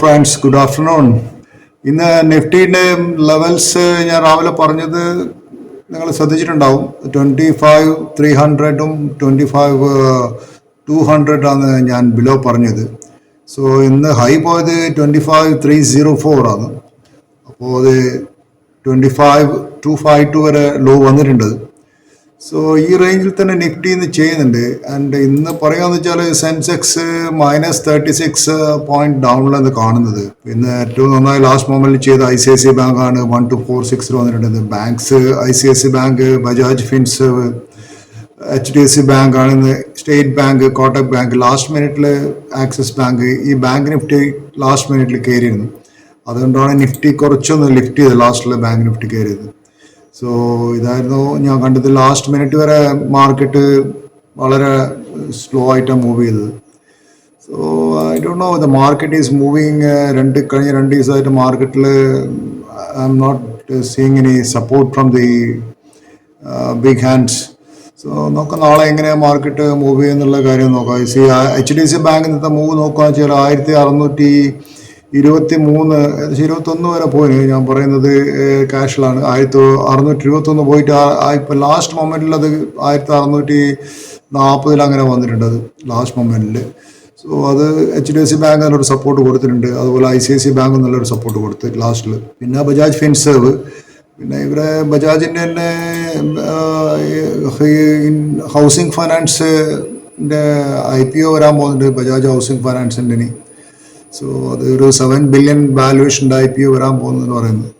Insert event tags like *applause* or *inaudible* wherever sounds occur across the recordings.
Friends good afternoon ഇന്ന് നിഫ്റ്റിയുടെ levels ഞാൻ രാവിലെ പറഞ്ഞത് നിങ്ങൾ ശ്രദ്ധിച്ചിട്ടുണ്ടാവും. ട്വന്റി ഫൈവ് ത്രീ ഹൺഡ്രഡും ട്വന്റി ഫൈവ് ടു ഹൺഡ്രഡാണ് ഞാൻ ബിലോ പറഞ്ഞത്. സോ ഇന്ന് ഹൈ പോയത് twenty five three zero four ആണ്. അപ്പോൾ അത് twenty five two five two വരെ ലോ വന്നിട്ടുണ്ട്. സോ ഈ റേഞ്ചിൽ തന്നെ നിഫ്റ്റി ഇന്ന് ചെയ്യുന്നുണ്ട്. ആൻഡ് ഇന്ന് പറയുകയെന്ന് വെച്ചാൽ Sensex minus thirty six point ഡൗണിലാണ് കാണുന്നത്. പിന്നെ ഏറ്റവും നന്നായി ലാസ്റ്റ് മൊമെന്റിൽ ചെയ്ത I C I C bank ആണ്. വൺ ടു ഫോർ സിക്സിൽ വന്നിട്ടുണ്ട്. Banks I C I C bank Bajaj fins H D F C bank ആണ് ഇന്ന്. State bank Kotak bank last മിനിറ്റിൽ ആക്സിസ് ബാങ്ക് ഈ ബാങ്ക് നിഫ്റ്റി ലാസ്റ്റ് മിനിറ്റിൽ കയറിയിരുന്നു. അതുകൊണ്ടാണ് നിഫ്റ്റി കുറച്ചൊന്ന് ലിഫ്റ്റ് ചെയ്തത് ലാസ്റ്റിൽ ബാങ്ക് നിഫ്റ്റി കയറിയത്. സോ ഇതായിരുന്നു ഞാൻ കണ്ടത് ലാസ്റ്റ് മിനിറ്റ് വരെ മാർക്കറ്റ് വളരെ സ്ലോ ആയിട്ടാണ് മൂവ് ചെയ്തത്. So I don't know the market is moving രണ്ട് കഴിഞ്ഞ രണ്ട് ദിവസമായിട്ട് മാർക്കറ്റിൽ I'm not seeing any support from the big hands so നോക്കാം നാളെ എങ്ങനെയാണ് മാർക്കറ്റ് മൂവ് ചെയ്യുന്നുള്ള കാര്യം നോക്കാം. C H D C bank ഇന്നത്തെ മൂവ് നോക്കുകയെന്ന് വെച്ചാൽ ആയിരത്തി അറുന്നൂറ്റി ഇരുപത്തി മൂന്ന് ഏകദേശം ഇരുപത്തൊന്ന് വരെ പോയിന് ഞാൻ പറയുന്നത് ക്യാഷിലാണ് ആയിരത്തി അറുന്നൂറ്റി ഇരുപത്തൊന്ന് പോയിട്ട് ഇപ്പം ലാസ്റ്റ് മൊമെന്റിൽ അത് ആയിരത്തി അറുന്നൂറ്റി നാൽപ്പതിൽ അങ്ങനെ വന്നിട്ടുണ്ട് അത് ലാസ്റ്റ് മൊമെന്റിൽ സോ അത് H D F C bank നല്ലൊരു സപ്പോർട്ട് കൊടുത്തിട്ടുണ്ട്. അതുപോലെ I C I C bank നല്ലൊരു സപ്പോർട്ട് കൊടുത്ത് ലാസ്റ്റിൽ പിന്നെ ബജാജ് ഫിൻസേവ് പിന്നെ ഇവിടെ ബജാജിന്റെ തന്നെ ഹൗസിംഗ് ഫൈനാൻസിന്റെ ഐ പി ഒ വരാൻ പോകുന്നുണ്ട്. ബജാജ് ഹൗസിംഗ് ഫൈനാൻസിന്റെ ഇനി. സോ അത് ഒരു സെവൻ ബില്യൺ വാല്യുവേഷന്റെ ഐ പി ഒ വരാൻ പോകുന്നതെന്ന് പറയുന്നത്.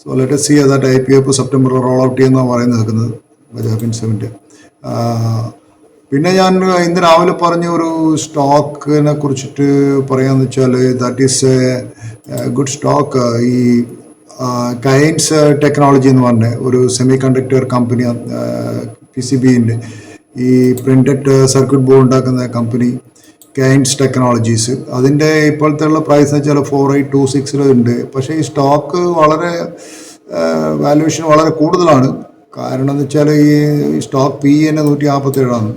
So let see that I P O ഇപ്പോൾ സെപ്റ്റംബർ റോൾ ഔട്ട് ചെയ്യുന്നതാണ് പറയുന്നത് നിൽക്കുന്നത് ബജാജ് ഫിൻസെവിന്റെ പിന്നെ ഞാൻ ഇന്ന് രാവിലെ പറഞ്ഞ ഒരു സ്റ്റോക്കിനെ കുറിച്ചിട്ട് പറയാന്ന് വെച്ചാൽ that is a good stock ഈ കൈൻസ് ടെക്നോളജി എന്ന് പറഞ്ഞ ഒരു semiconductor company P C ബിന്റെ ഈ പ്രിന്റഡ് സർക്യൂട്ട് ബോർഡ് ഉണ്ടാക്കുന്ന കമ്പനി കൈൻസ് ടെക്നോളജീസ് അതിന്റെ ഇപ്പോഴത്തെ ഉള്ള പ്രൈസ് എന്ന് വെച്ചാൽ ഫോർ എയ്റ്റ് ടു സിക്സിലുണ്ട് പക്ഷേ ഈ സ്റ്റോക്ക് വളരെ വാല്യുവേഷൻ വളരെ കൂടുതലാണ്. കാരണം എന്ന് വെച്ചാൽ ഈ സ്റ്റോക്ക് പി തന്നെ നൂറ്റി നാൽപ്പത്തേഴാണ്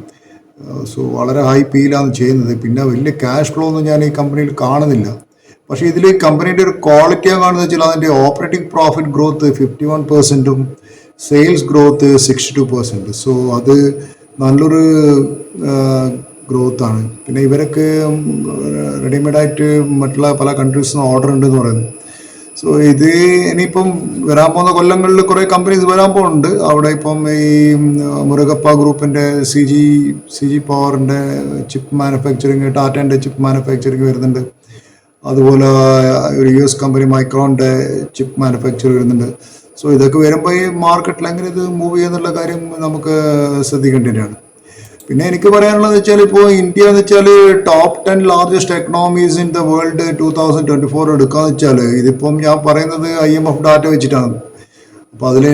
സോ വളരെ ഹൈ പിയിലാണ് ചെയ്യുന്നത്. പിന്നെ വലിയ ക്യാഷ് ഫ്ലോ ഒന്നും ഞാൻ ഈ കമ്പനിയിൽ കാണുന്നില്ല. പക്ഷേ ഇതിൽ ഈ കമ്പനിയുടെ ഒരു ക്വാളിറ്റി കാണുന്നത് വെച്ചാൽ അതിന്റെ operating profit growth fifty one പെർസെന്റും sales growth sixty two percent so അത് നല്ലൊരു ഗ്രോത്ത് ആണ്. പിന്നെ ഇവരൊക്കെ റെഡിമെയ്ഡായിട്ട് മറ്റുള്ള പല കൺട്രീസിൽ ഓർഡർ ഉണ്ടെന്ന് പറയുന്നു. സോ ഇത് ഇനിയിപ്പം വരാൻ പോകുന്ന കൊല്ലങ്ങളിൽ കുറേ കമ്പനീസ് വരാൻ പോകുന്നുണ്ട്. അവിടെ ഇപ്പം ഈ മുരുകപ്പ ഗ്രൂപ്പിന്റെ സി ജി സി ജി പവറിന്റെ ചിപ്പ് മാനുഫാക്ചറിങ് ടാറ്റന്റെ ചിപ്പ് മാനുഫാക്ചറിങ് വരുന്നുണ്ട്. അതുപോലെ ഒരു യു എസ് കമ്പനി മൈക്രോണിന്റെ ചിപ്പ് മാനുഫാക്ചർ വരുന്നുണ്ട്. സോ ഇതൊക്കെ വരുമ്പോൾ ഈ മാർക്കറ്റിൽ എങ്ങനെ ഇത് മൂവ് ചെയ്യുന്നുള്ള കാര്യം നമുക്ക് ശ്രദ്ധിക്കേണ്ടതാണ് പിന്നെ എനിക്ക് പറയാനുള്ളത് വെച്ചാൽ ഇപ്പോൾ ഇന്ത്യ എന്ന് വെച്ചാൽ top ten largest economies in the world two thousand twenty four എടുക്കാന്ന് വെച്ചാൽ ഇതിപ്പം ഞാൻ പറയുന്നത് ഐ എം എഫ് ഡാറ്റ വെച്ചിട്ടാണ്. അപ്പോൾ അതിൽ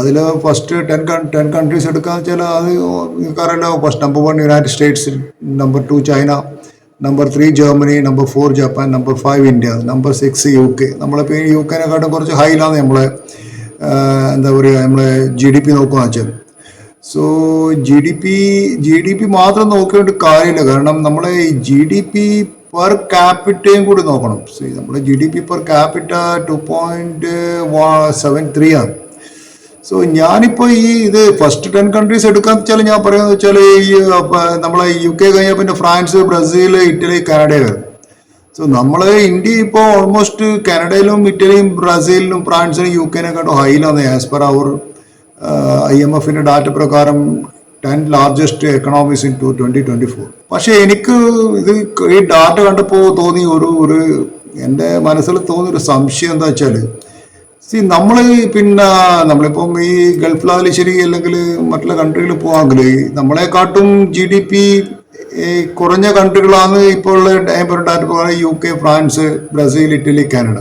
അതിൽ ഫസ്റ്റ് ടെൻ ടെൻ കൺട്രീസ് എടുക്കാന്ന് വെച്ചാൽ അത് നിങ്ങൾക്കറിയാലോ first number one United States number two China number three Germany number four Japan number five India number six U K നമ്മളിപ്പോൾ യു കെനെക്കാട്ടും കുറച്ച് ഹൈലാണ് നമ്മളെ എന്താ പറയുക നമ്മളെ ജി ഡി പി നോക്കുകയെന്ന് വെച്ചാൽ so G D P G D P മാത്രം നോക്കേണ്ട കാര്യമില്ല. കാരണം നമ്മളെ ജി ഡി പി പെർ ക്യാപിറ്റയും കൂടി നോക്കണം. നമ്മുടെ G D P per capita two point seven three ആണ്. സോ ഞാനിപ്പോൾ ഈ ഇത് ഫസ്റ്റ് ടെൻ കൺട്രീസ് എടുക്കാന്ന് വെച്ചാൽ ഞാൻ പറയുന്നത് വെച്ചാൽ ഈ നമ്മളെ യു കെ കഴിഞ്ഞ പിന്നെ ഫ്രാൻസ് ബ്രസീൽ ഇറ്റലി കാനഡ വരും. സോ നമ്മൾ ഇന്ത്യ ഇപ്പോൾ ഓൾമോസ്റ്റ് കാനഡയിലും ഇറ്റലിയും ബ്രസീലിലും ഫ്രാൻസിലും യു കെനെക്കാട്ടും ഹൈയിലാണ് ആസ് പെർ അവർ ഐ എം എഫിന്റെ ഡാറ്റ പ്രകാരം ten largest economics in two twenty twenty four പക്ഷെ എനിക്ക് ഇത് ഈ ഡാറ്റ കണ്ടപ്പോൾ തോന്നി ഒരു ഒരു എന്റെ മനസ്സിൽ തോന്നിയ ഒരു സംശയം എന്താ വെച്ചാൽ സി നമ്മൾ പിന്നെ നമ്മളിപ്പം ഈ ഗൾഫിലായാലും ശരി അല്ലെങ്കിൽ മറ്റുള്ള കൺട്രികളിൽ പോവാമെങ്കിൽ നമ്മളെക്കാട്ടും ജി ഡി പി കുറഞ്ഞ കൺട്രികളാണ് ഇപ്പോൾ data U K France Brazil Italy Canada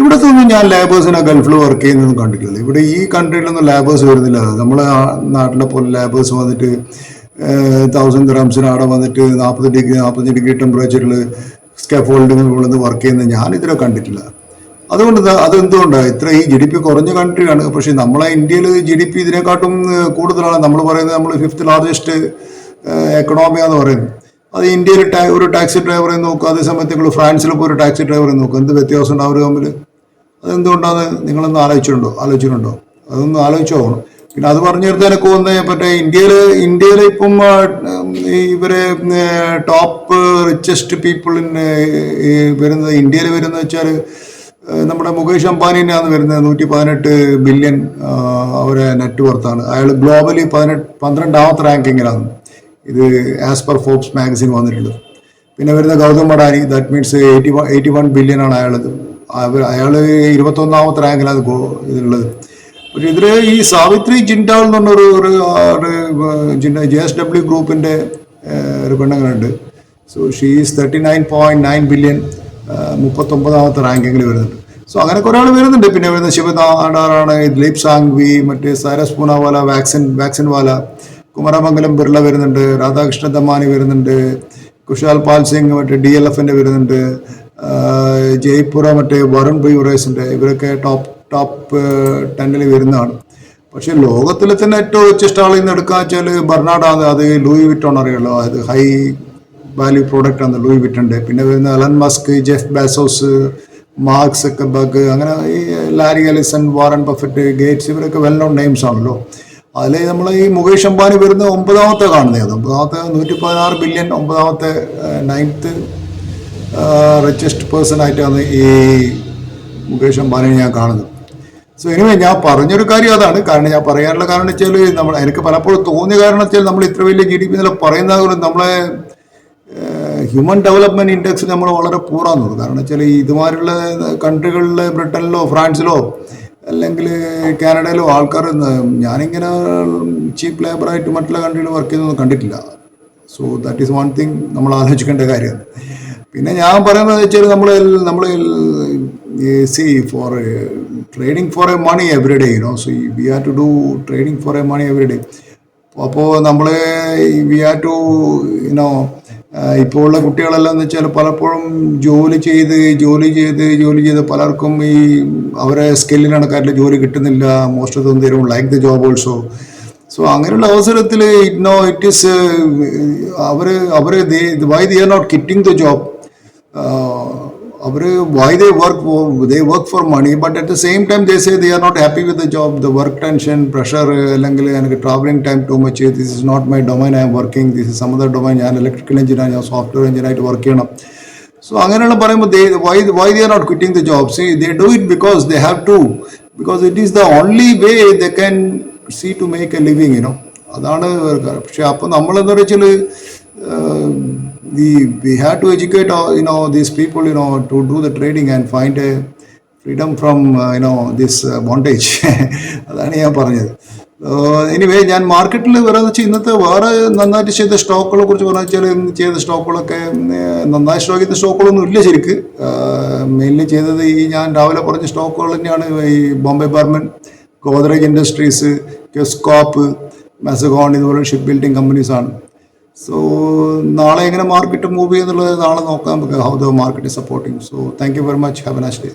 ഇവിടുത്തെ തോന്നുന്നു ഞാൻ ലേബേഴ്സിനെ ഗൾഫിൽ വർക്ക് ചെയ്യുന്നതൊന്നും കണ്ടിട്ടില്ല. ഇവിടെ ഈ കൺട്രിയിലൊന്നും ലേബേഴ്സ് വരുന്നില്ല. നമ്മളെ നാട്ടിലെ പോലെ ലേബേഴ്സ് വന്നിട്ട് തൗസൻഡ് ഗ്രാംസിന് അവിടെ വന്നിട്ട് നാൽപ്പത് ഡിഗ്രി നാൽപ്പത്തഞ്ച് ഡിഗ്രി ടെമ്പറേച്ചറിൽ സ്കാഫോൾഡിങ്ങിൽ ഉള്ളത് വർക്ക് ചെയ്യുന്നത് ഞാൻ ഇതുവരെ കണ്ടിട്ടില്ല. അതുകൊണ്ട് അതെന്തുകൊണ്ടാണ് ഇത്ര ഈ ജി ഡി പി കുറഞ്ഞ കൺട്രിയാണ് പക്ഷേ നമ്മളെ ഇന്ത്യയിൽ ജി ഡി പി ഇതിനെക്കാട്ടും കൂടുതലാണ്. നമ്മൾ പറയുന്നത് നമ്മൾ ഫിഫ്ത്ത് ലാർജസ്റ്റ് എക്കണോമിയാന്ന് പറയുന്നത്. അത് ഇന്ത്യയിൽ ഒരു ടാക്സി ഡ്രൈവറെ നോക്കുക അതേ സമയത്ത് നിങ്ങൾ ഫ്രാൻസിൽ പോയി ഒരു ടാക്സി ഡ്രൈവറെ നോക്കുക എന്ത് വ്യത്യാസം ഉണ്ടാവും അവർ തമ്മിൽ അതെന്തുകൊണ്ടാണ്? നിങ്ങളൊന്ന് ആലോചിച്ചിട്ടുണ്ടോ? ആലോചിച്ചിട്ടുണ്ടോ? അതൊന്ന് ആലോചിച്ച് പോകണം പിന്നെ അത് പറഞ്ഞു തീർത്ത് എനിക്ക് തോന്നുന്നത് മറ്റേ ഇന്ത്യയിൽ ഇന്ത്യയിൽ ഇപ്പം ഇവരെ ടോപ്പ് റിച്ചസ്റ്റ് പീപ്പിൾ വരുന്നത് ഇന്ത്യയിൽ വരുന്നത് വെച്ചാൽ നമ്മുടെ മുകേഷ് അംബാനിനാണ് വരുന്നത്. നൂറ്റി പതിനെട്ട് ബില്യൺ അവരെ നെറ്റ് വർത്താണ് അയാൾ ഗ്ലോബലി പതിനെട്ട് പന്ത്രണ്ടാമത്തെ റാങ്കിങ്ങിലാണ് ഇത് ആസ് പെർ ഫോക്സ് മാഗസിൻ വന്നിട്ടുള്ളത്. പിന്നെ വരുന്ന Gautam Adani that means eighty one eighty one billion ആണ് അയാളത്. അയാൾ ഇരുപത്തൊന്നാമത്തെ റാങ്കിലാണ് ഇതിലുള്ളത്. പക്ഷെ ഇതിൽ ഈ സാവിത്രി ജിൻഡാൽ എന്ന് പറഞ്ഞൊരു ഒരു ജിൻഡ ജെ എസ് ഡബ്ല്യു ഗ്രൂപ്പിന്റെ ഒരു പെണ്ണുങ്ങളുണ്ട്. So she is thirty nine point nine billion മുപ്പത്തൊമ്പതാമത്തെ റാങ്കിങ്ങിൽ വരുന്നുണ്ട്. സോ അങ്ങനെ കുറേ ആൾ വരുന്നുണ്ട്. പിന്നെ വരുന്ന ശിവനാടാറാണ് ദിലീപ് സാങ്വി മറ്റേ സാരസ് പൂനാവാല വാക്സിൻ വാക്സിൻ വാല കുമരമംഗലം ബിർള വരുന്നുണ്ട് രാധാകൃഷ്ണ ദമാനി വരുന്നുണ്ട് കുഷാൽ പാൽ സിംഗ് മറ്റേ ഡി എൽ എഫിന്റെ വരുന്നുണ്ട് ജയ്പുര മറ്റേ വരുൺ ബ്യൂറേഴ്സിന്റെ ഇവരൊക്കെ ടോപ്പ് ടോപ്പ് ടെന്നിൽ വരുന്നതാണ്. പക്ഷേ ലോകത്തിലെ തന്നെ ഏറ്റവും വെച്ചിഷ്ട ആളിൽ നിന്ന് എടുക്കുക വെച്ചാൽ ബർണാഡാണ് അത് ലൂയി വിറ്റോൺ അറിയുള്ളൂ അത് ഹൈ വാല്യൂ പ്രോഡക്റ്റ് ആണ് ലൂയി വിറ്റന്റെ പിന്നെ വരുന്ന Elon Musk Jeff Bezos Marks ഒക്കെ ബഗ് അങ്ങനെ ഈ Larry Ellison Warren Buffett Gates ഇവരൊക്കെ വെൽ നോൺ നെയിംസ് ആണല്ലോ. അതിൽ നമ്മൾ ഈ മുകേഷ് അംബാനി വരുന്ന ഒമ്പതാമത്തെ കാണുന്നത് ഒമ്പതാമത്തെ നൂറ്റി പതിനാറ് ബില്യൺ ഒമ്പതാമത്തെ നയൻത്ത് റിച്ചസ്റ്റ് പേഴ്സൺ ആയിട്ടാണ് ഈ മുകേഷ് അംബാനിയെ ഞാൻ കാണുന്നത്. സോ എനിവേ ഞാൻ പറഞ്ഞൊരു കാര്യം അതാണ്. കാരണം ഞാൻ പറയാനുള്ള കാരണം വെച്ചാൽ നമ്മൾ എനിക്ക് പലപ്പോഴും തോന്നിയ കാരണം വെച്ചാൽ നമ്മൾ ഇത്ര വലിയ ജി ഡി പി നില പറയുന്നത് നമ്മളെ ഹ്യൂമൻ ഡെവലപ്മെന്റ് ഇൻഡെക്സ് നമ്മൾ വളരെ പൂറാന്ന് കാരണം വെച്ചാൽ ഈ ഇതുമാതിരിയുള്ള കൺട്രികളിൽ ബ്രിട്ടനിലോ ഫ്രാൻസിലോ അല്ലെങ്കിൽ കാനഡയിലോ ആൾക്കാർ ഞാനിങ്ങനെ ചീപ്പ് ലേബറായിട്ട് മറ്റുള്ള കൺട്രിയിൽ വർക്ക് ചെയ്യുന്നൊന്നും കണ്ടിട്ടില്ല. So that is one thing നമ്മൾ ആലോചിക്കേണ്ട കാര്യമാണ്. പിന്നെ ഞാൻ പറയുന്നത് വെച്ചാൽ നമ്മൾ നമ്മൾ see for trading for a money every day you know so we have to do trading for a money every day അപ്പോൾ നമ്മൾ വി ഹാവ് ടു യുനോ ഇപ്പോൾ ഉള്ള കുട്ടികളെല്ലാം എന്ന് വെച്ചാൽ പലപ്പോഴും ജോലി ചെയ്ത് ജോലി ചെയ്ത് ജോലി ചെയ്ത് പലർക്കും ഈ അവരെ സ്കില്ലിന് കണക്കായിട്ടുള്ള ജോലി കിട്ടുന്നില്ല. Most of them like the job also so അങ്ങനെയുള്ള അവസരത്തിൽ ഇറ്റ് നോ ഇറ്റ് ഈസ് അവർ അവർ why they are not getting the job our why they work they work for money but at the same time they say they are not happy with the job the work tension pressure അല്ലെങ്കിൽ എനിക്ക് travelling time too much this is not my domain I am working this is some other domain ഞാൻ electrical engineer ഞാൻ software എഞ്ചിനീയറായിട്ട് work ചെയ്യണം. So അങ്ങനെയുള്ള പറയുമ്പോൾ they why why they are not quitting the job see they do it because they have to because it is the only way they can see to make a living you know അതാണ് പക്ഷെ അപ്പോൾ നമ്മളെന്താ വെച്ചാൽ we we had to educate all, you know these people you know to do the trading and find a freedom from uh, you know this uh, bondage. *laughs* അതാണ് ഞാൻ പറഞ്ഞത്. Anyway ഞാൻ മാർക്കറ്റിൽ വേറെ വെച്ചാൽ ഇന്നത്തെ വേറെ നന്നായിട്ട് ചെയ്ത സ്റ്റോക്കുകളെ കുറിച്ച് പറഞ്ഞു വെച്ചാൽ ചെയ്ത സ്റ്റോക്കുകളൊക്കെ നന്നായി സ്റ്റോക്ക് ചെയ്ത സ്റ്റോക്കുകളൊന്നും ഇല്ല ശരിക്ക്. മെയിൻലി ചെയ്തത് ഈ ഞാൻ രാവിലെ പറഞ്ഞ സ്റ്റോക്കുകൾ തന്നെയാണ് ഈ ബോംബെ ബാർമൻ ഗോദ്രേജ് ഇൻഡസ്ട്രീസ് കെസ്കോപ്പ് മെസഗോൺ ഇതുപോലെ ഷിപ്പ് ബിൽഡിംഗ് കമ്പനീസ് ആണ്. സോ നാളെ എങ്ങനെ മാർക്കറ്റ് മൂവ് ചെയ്യുന്നുള്ളത് നാളെ നോക്കാം. How the market supporting so thank you very much have a nice day